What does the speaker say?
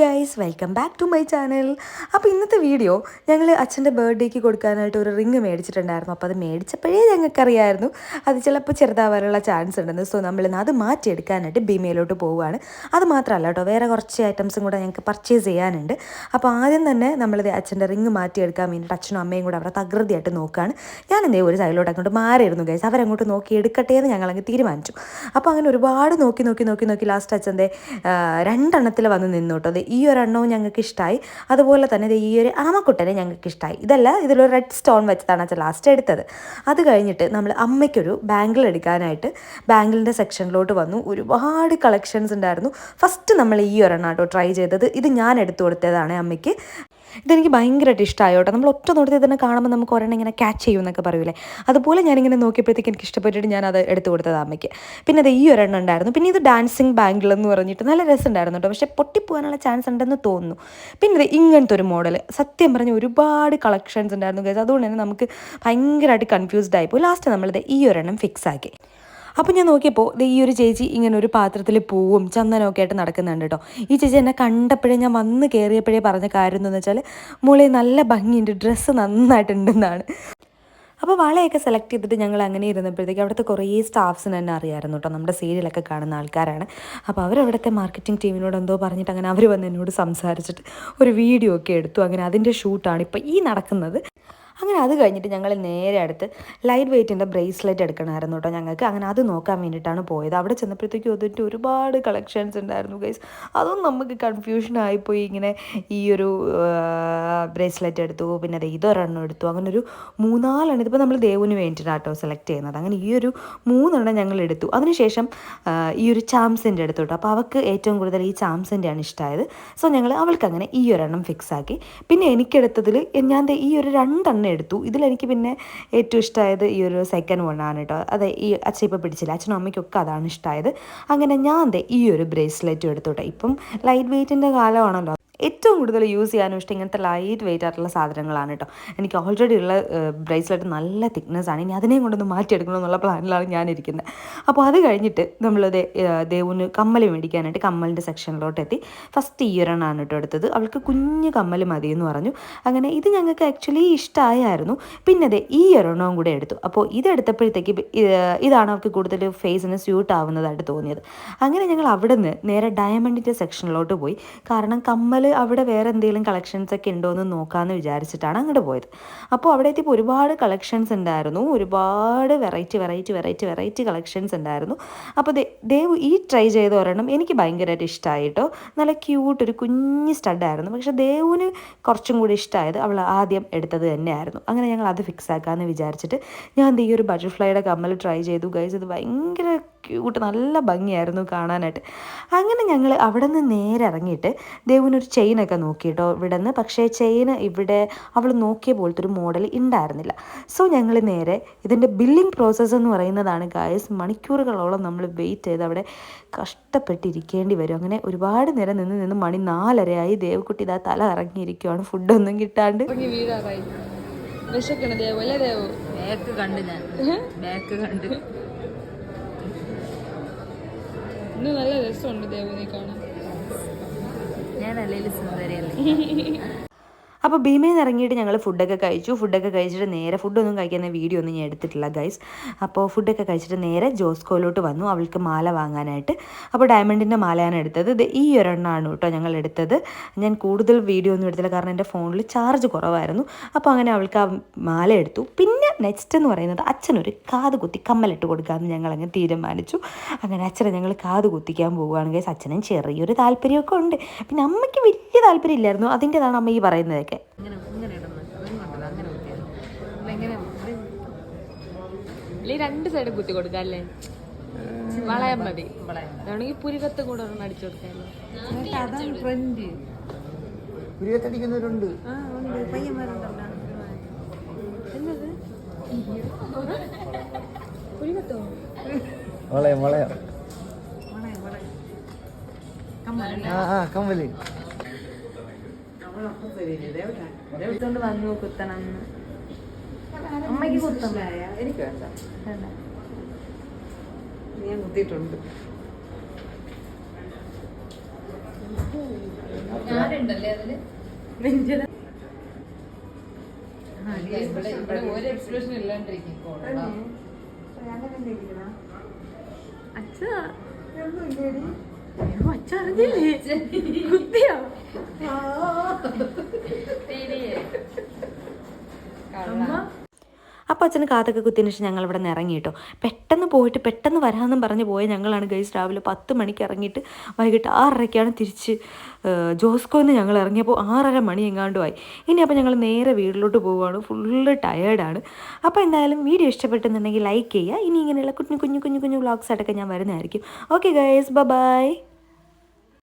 Guys welcome back to my channel അപ്പോൾ ഇന്നത്തെ video ഞങ്ങൾ അച്ഛന്റെ ബർത്ത്ഡേക്ക് കൊടുക്കാനായിട്ട് ഒരു റിങ് മേടിച്ചിട്ടുണ്ടായിരുന്നു. അപ്പോൾ അത് മേടിച്ചപ്പോഴേ ഞങ്ങൾക്കറിയായിരുന്നു. അത് ചിലപ്പോൾ ചെറുതാവാനുള്ള ചാൻസ് ഉണ്ടെന്ന്. സോ നമ്മൾ ഇന്ന് അത് മാറ്റിയെടുക്കാനായിട്ട് ഭീമയിലോട്ട് പോവുകയാണ്. അത് മാത്രമല്ല കേട്ടോ വേറെ കുറച്ച് ഐറ്റംസും കൂടെ ഞങ്ങൾക്ക് പർച്ചേസ് ചെയ്യാനുണ്ട്. അപ്പോൾ ആദ്യം തന്നെ നമ്മളിത് അച്ഛന്റെ റിങ് മാറ്റിയെടുക്കാൻ വേണ്ടിയിട്ട് അച്ഛനും അമ്മയും കൂടെ അവരെ തകൃതിയായിട്ട് നോക്കുകയാണ്. ഞാൻ എന്തേ ഒരു സൈഡിലോട്ട് അങ്ങോട്ട് മാറിയിരുന്നു ഗൈസ് അവരങ്ങോട്ട് നോക്കി എടുക്കട്ടെ എന്ന് ഞങ്ങൾ അങ്ങ് തീരുമാനിച്ചു. അപ്പോൾ അങ്ങനെ ഒരുപാട് നോക്കി നോക്കി നോക്കി നോക്കി ലാസ്റ്റ് അച്ഛന്റെ രണ്ടെണ്ണത്തിൽ വന്ന് നിന്നു കേട്ടോ. ഈ ഒരെണ്ണവും ഞങ്ങൾക്ക് ഇഷ്ടമായി അതുപോലെ തന്നെ ഈ ഒരു ആമക്കുട്ടനെ ഞങ്ങൾക്ക് ഇഷ്ടമായി ഇതല്ല ഇതിലൊരു റെഡ് സ്റ്റോൺ വെച്ചതാണ് അച്ഛൻ ലാസ്റ്റ് എടുത്തത്. അത് കഴിഞ്ഞിട്ട് നമ്മൾ അമ്മയ്ക്കൊരു ബാംഗിൾ എടുക്കാനായിട്ട് ബാംഗിളിന്റെ സെക്ഷനിലോട്ട് വന്നു. ഒരുപാട് കളക്ഷൻസ് ഉണ്ടായിരുന്നു. ഫസ്റ്റ് നമ്മൾ ഈ ഒരെണ്ണം കേട്ടോ ട്രൈ ചെയ്തത്. ഇത് ഞാൻ എടുത്തു കൊടുത്തതാണ് അമ്മയ്ക്ക്. ഇതെനിക്ക് ഭയങ്കരമായിട്ട് ഇഷ്ടമായി കേട്ടോ. നമ്മൾ ഒറ്റ നോട്ടത്തിൽ തന്നെ കാണുമ്പോൾ നമുക്ക് ഒരെണ്ണം ഇങ്ങനെ ക്യാച്ച് ചെയ്യും എന്നൊക്കെ പറയൂലേ. അതുപോലെ ഞാനിങ്ങനെ നോക്കിയപ്പോഴത്തേക്ക് എനിക്ക് ഇഷ്ടപ്പെട്ടിട്ട് ഞാൻ അത് എടുത്തു കൊടുത്തത് അമ്മയ്ക്ക്. പിന്നെ അത് ഈ ഒരെണ്ണം ഉണ്ടായിരുന്നു. പിന്നെ ഇത് ഡാൻസിങ് ബാംഗിൾ എന്ന് പറഞ്ഞിട്ട് നല്ല രസമുണ്ടായിരുന്നു കേട്ടോ. പക്ഷേ പൊട്ടിപ്പോകാനുള്ള ഉണ്ടെന്ന് തോന്നുന്നു. പിന്നെ ഇങ്ങനത്തെ ഒരു മോഡൽ സത്യം പറഞ്ഞ ഒരുപാട് കളക്ഷൻസ് ഉണ്ടായിരുന്നു ഗൈസ് അതുകൊണ്ട് തന്നെ നമുക്ക് ഭയങ്കരമായിട്ട് കൺഫ്യൂസ്ഡ് ആയിപ്പോൾ ലാസ്റ്റ് നമ്മളിത് ഈ ഒരെണ്ണം ഫിക്സ് ആക്കി. അപ്പോൾ ഞാൻ നോക്കിയപ്പോൾ ഈ ഒരു ചേച്ചി ഇങ്ങനെ ഒരു പാത്രത്തിൽ പൂവും ചന്ദനമൊക്കെ ആയിട്ട് നടക്കുന്നുണ്ട് കേട്ടോ ഈ ചേച്ചി എന്നെ കണ്ടപ്പോഴേ ഞാൻ വന്ന് കയറിയപ്പോഴേ പറഞ്ഞ കാര്യം എന്താണെന്ന് വെച്ചാൽ മോളെ നല്ല ഭംഗിയുണ്ട് ഡ്രസ്സ് നന്നായിട്ടുണ്ടെന്നാണ് അപ്പോൾ വളയൊക്കെ സെലക്ട് ചെയ്തിട്ട് ഞങ്ങൾ അങ്ങനെ ഇരുന്നപ്പോഴത്തേക്ക് അവിടുത്തെ കുറേ സ്റ്റാഫ്സിന് തന്നെ അറിയാമായിരുന്നു കേട്ടോ നമ്മുടെ സീരിയലൊക്കെ കാണുന്ന ആൾക്കാരാണ്. അപ്പോൾ അവരവിടുത്തെ മാർക്കറ്റിംഗ് ടീമിനോട് എന്തോ പറഞ്ഞിട്ട് അങ്ങനെ അവർ വന്ന് എന്നോട് സംസാരിച്ചിട്ട് ഒരു വീഡിയോ ഒക്കെ എടുത്തു. അങ്ങനെ അതിന്റെ ഷൂട്ടാണ് ഇപ്പോൾ ഈ നടക്കുന്നത്. അങ്ങനെ അത് കഴിഞ്ഞിട്ട് ഞങ്ങൾ നേരെ അടുത്ത് ലൈറ്റ് വെയ്റ്റിന്റെ ബ്രേസ്ലെറ്റ് എടുക്കണമായിരുന്നു കേട്ടോ ഞങ്ങൾക്ക്. അങ്ങനെ അത് നോക്കാൻ വേണ്ടിയിട്ടാണ് പോയത്. അവിടെ ചെന്നപ്പോഴത്തേക്കും അതിന്റെ ഒരുപാട് കളക്ഷൻസ് ഉണ്ടായിരുന്നു ഗൈസ് അതും നമുക്ക് കൺഫ്യൂഷൻ ആയിപ്പോയി. ഇങ്ങനെ ഈ ഒരു ബ്രേസ്ലെറ്റ് എടുത്തു പിന്നെ അത് ഇതൊരെണ്ണം എടുത്തു. അങ്ങനെ ഒരു മൂന്നാലെണ്ണം. ഇതിപ്പോൾ നമ്മൾ ദേവന് വേണ്ടിയിട്ടാണ് കേട്ടോ സെലക്ട് ചെയ്യുന്നത്. അങ്ങനെ ഈ ഒരു മൂന്നെണ്ണം ഞങ്ങൾ എടുത്തു. അതിനുശേഷം ഈ ഒരു ചാംസിന്റെ എടുത്തു കേട്ടോ അപ്പോൾ അവൾക്ക് ഏറ്റവും കൂടുതൽ ഈ ചാംസിന്റെയാണ് ഇഷ്ടമായത് സോ ഞങ്ങൾ അവൾക്ക് അങ്ങനെ ഈ ഒരെണ്ണം ഫിക്സ് ആക്കി. പിന്നെ എനിക്കെടുത്തതിൽ ഞാൻ ഈ ഒരു രണ്ടെണ്ണം എടുത്തു. ഇതിലെനിക്ക് പിന്നെ ഏറ്റവും ഇഷ്ടമായത് ഈ ഒരു സെക്കൻഡ് വൺ ആണ് കേട്ടോ. അതെ ഈ അച്ഛൻ ഇപ്പോൾ പിടിച്ചില്ല. അച്ഛനും അമ്മയ്ക്കൊക്കെ അതാണ് ഇഷ്ടമായത് അങ്ങനെ ഞാൻ ദേ ഈ ഒരു ബ്രേസ്ലെറ്റും എടുത്തോട്ടെ ഇപ്പം ലൈറ്റ് വെയ്റ്റിന്റെ കാലമാണല്ലോ. ഏറ്റവും കൂടുതൽ യൂസ് ചെയ്യാനും ഇഷ്ടം ഇങ്ങനത്തെ ലൈറ്റ് വെയിറ്റ് ആയിട്ടുള്ള സാധനങ്ങളാണ് കേട്ടോ എനിക്ക് ഓൾറെഡി ഉള്ള ബ്രേസ്ലെറ്റ് നല്ല തിക്നെസ് ആണ്. ഇനി അതിനെയും കൊണ്ടൊന്ന് മാറ്റിയെടുക്കണം എന്നുള്ള പ്ലാനിലാണ് ഞാനിരിക്കുന്നത് അപ്പോൾ അത് കഴിഞ്ഞിട്ട് നമ്മൾ ദേവുന് കമ്മൽ മേടിക്കാനായിട്ട് കമ്മലിന്റെ സെക്ഷനിലോട്ട് എത്തി ഫസ്റ്റ് ഇയറാണ് കേട്ടോ എടുത്തത്. അവൾക്ക് കുഞ്ഞ് കമ്മൽ മതി എന്ന് പറഞ്ഞു. അങ്ങനെ ഇത് ഞങ്ങൾക്ക് ആക്ച്വലി ഇഷ്ടമായായിരുന്നു പിന്നെ അതെ ഈ ഒരെണ്ണവും കൂടെ എടുത്തു. അപ്പോൾ ഇതെടുത്തപ്പോഴത്തേക്ക് ഇതാണ് അവൾക്ക് കൂടുതൽ ഫേസിന് സ്യൂട്ട് ആവുന്നതായിട്ട് തോന്നിയത്. അങ്ങനെ ഞങ്ങൾ അവിടെ നിന്ന് നേരെ ഡയമണ്ടിന്റെ സെക്ഷനിലോട്ട് പോയി. കാരണം കമ്മൽ അവിടെ വേറെ എന്തെങ്കിലും കളക്ഷൻസ് ഒക്കെ ഉണ്ടോ എന്ന് നോക്കാമെന്ന് വിചാരിച്ചിട്ടാണ് അങ്ങോട്ട് പോയത്. അപ്പോൾ അവിടെ എത്തിയപ്പോൾ ഒരുപാട് കളക്ഷൻസ് ഉണ്ടായിരുന്നു. ഒരുപാട് variety variety variety variety collections ഉണ്ടായിരുന്നു. അപ്പോൾ ദേവ് ഈ ട്രൈ ചെയ്ത ഒരെണ്ണം എനിക്ക് ഭയങ്കരമായിട്ട് ഇഷ്ടമായിട്ടോ നല്ല ക്യൂട്ട് ഒരു കുഞ്ഞ് സ്റ്റഡായിരുന്നു പക്ഷേ ദേവുവിന് കുറച്ചും കൂടി ഇഷ്ടമായത് അവൾ ആദ്യം എടുത്തത് തന്നെയായിരുന്നു. അങ്ങനെ ഞങ്ങൾ അത് ഫിക്സ് ആക്കാമെന്ന് വിചാരിച്ചിട്ട് ഞാൻ ഈ ഒരു ബട്ടർഫ്ലൈയുടെ കമ്മൽ ട്രൈ ചെയ്തു. ഗൈസ് ഇത് ഭയങ്കര ക്യൂട്ട് നല്ല ഭംഗിയായിരുന്നു കാണാനായിട്ട്. അങ്ങനെ ഞങ്ങൾ അവിടെ നിന്ന് നേരെ ഇറങ്ങിയിട്ട് ദേവിനൊരു ചെയിനൊക്കെ നോക്കി കേട്ടോ ഇവിടെ നിന്ന് പക്ഷേ ചെയിൻ ഇവിടെ അവൾ നോക്കിയ പോലത്തെ ഒരു മോഡൽ ഉണ്ടായിരുന്നില്ല സോ ഞങ്ങൾ നേരെ ഇതിന്റെ ബില്ലിംഗ് പ്രോസസ്സ് എന്ന് പറയുന്നതാണ് ഗായസ് മണിക്കൂറുകളോളം നമ്മൾ വെയിറ്റ് ചെയ്ത് അവിടെ കഷ്ടപ്പെട്ടിരിക്കേണ്ടി വരും. അങ്ങനെ ഒരുപാട് നേരം നിന്ന് നിന്ന് മണി നാലരയായി ദേവക്കുട്ടി ഇതാ തല ഇറങ്ങിയിരിക്കുവാണ് ഫുഡൊന്നും കിട്ടാണ്ട്. വിശക്കണ ദേവല്ലേ അല്ലേ ദേവോ? ബാക്ക് കണ്ട് ഞാൻ. ബാക്ക് കണ്ട്. ഇന്ന് നല്ല രസമുണ്ട് ദേവനെ കാണാൻ. ഞാൻ അല്ലെങ്കിലും സുന്ദരിയല്ലേ? അപ്പോൾ ഭീമയിൽ നിന്ന് ഇറങ്ങിയിട്ട് ഞങ്ങൾ ഫുഡൊക്കെ കഴിച്ചു. ഫുഡൊക്കെ കഴിച്ചിട്ട് നേരെ ഫുഡൊന്നും കഴിക്കുന്ന വീഡിയോ ഒന്നും ഞാൻ എടുത്തിട്ടില്ല ഗൈസ് അപ്പോൾ ഫുഡൊക്കെ കഴിച്ചിട്ട് നേരെ ജോസ്കോയിലോട്ട് വന്നു. അവൾക്ക് മാല വാങ്ങാനായിട്ട്. അപ്പോൾ ഡയമണ്ടിന്റെ മാലയാണ് എടുത്തത്. ഇത് ഈ ഒരെണ്ണമാണ് കേട്ടോ ഞങ്ങൾ എടുത്തത്. ഞാൻ കൂടുതൽ വീഡിയോ ഒന്നും എടുത്തില്ല. കാരണം എന്റെ ഫോണിൽ ചാർജ് കുറവായിരുന്നു. അപ്പോൾ അങ്ങനെ അവൾക്ക് ആ മാല എടുത്തു. പിന്നെ നെക്സ്റ്റ് എന്ന് പറയുന്നത് അച്ഛനൊരു കാത് കുത്തി കമ്മലിട്ട് കൊടുക്കാമെന്ന് ഞങ്ങൾ അങ്ങ് തീരുമാനിച്ചു. അങ്ങനെ അച്ഛനെ ഞങ്ങൾ കാത് കുത്തിക്കാൻ പോവുകയാണ് ഗൈസ് അച്ഛനും ചെറിയൊരു താല്പര്യമൊക്കെ ഉണ്ട്. പിന്നെ അമ്മയ്ക്ക് വലിയ താല്പര്യം ഇല്ലായിരുന്നു അതിന്റെതാണ് അമ്മ ഈ പറയുന്നതൊക്കെ. രണ്ട് സൈഡ് കുത്തി കൊടുക്കാം അല്ലേ? വളയാൻ മതി. വേണമെങ്കിൽ പുരികത്ത് കൂടെ ഒന്ന് അടിച്ചു കൊടുക്കാമല്ലോ. പുരികത്തോ? വളയം വളയം. ആ ആ കമ്മൽ. എടുത്തോണ്ട് വന്നു കുത്തണം. അമ്മയ്ക്ക് എനിക്ക് വേണ്ട. ഞാൻ കുത്തിയിട്ടുണ്ട്. അച്ഛാ. അച്ഛ അറിഞ്ഞില്ലേ? കുത്തിയോ? അപ്പോൾ അച്ഛന് കാതൊക്കെ കുത്തിയതിന് ശേഷം ഞങ്ങൾ ഇവിടെ നിന്ന് ഇറങ്ങി കേട്ടോ. പെട്ടെന്ന് പോയിട്ട് പെട്ടെന്ന് വരാമെന്നും പറഞ്ഞ് പോയ ഞങ്ങളാണ് ഗൈസ് രാവിലെ പത്ത് മണിക്ക് ഇറങ്ങിയിട്ട് വൈകിട്ട് ആറരയ്ക്കാണ് തിരിച്ച് ജോസ്കോന്ന് ഞങ്ങൾ ഇറങ്ങിയപ്പോൾ ആറര മണി എങ്ങാണ്ടുമായി ഇനി അപ്പോൾ ഞങ്ങൾ നേരെ വീട്ടിലോട്ട് പോവുകയാണ്. ഫുള്ള് ടയേർഡാണ് അപ്പോൾ എന്തായാലും വീഡിയോ ഇഷ്ടപ്പെട്ടെന്നുണ്ടെങ്കിൽ ലൈക്ക് ചെയ്യുക. ഇനി ഇങ്ങനെയുള്ള കുഞ്ഞു കുഞ്ഞു കുഞ്ഞു കുഞ്ഞു വ്ളോഗ്സ് ആയിട്ടൊക്കെ ഞാൻ വരുന്നതായിരിക്കും. Okay guys bye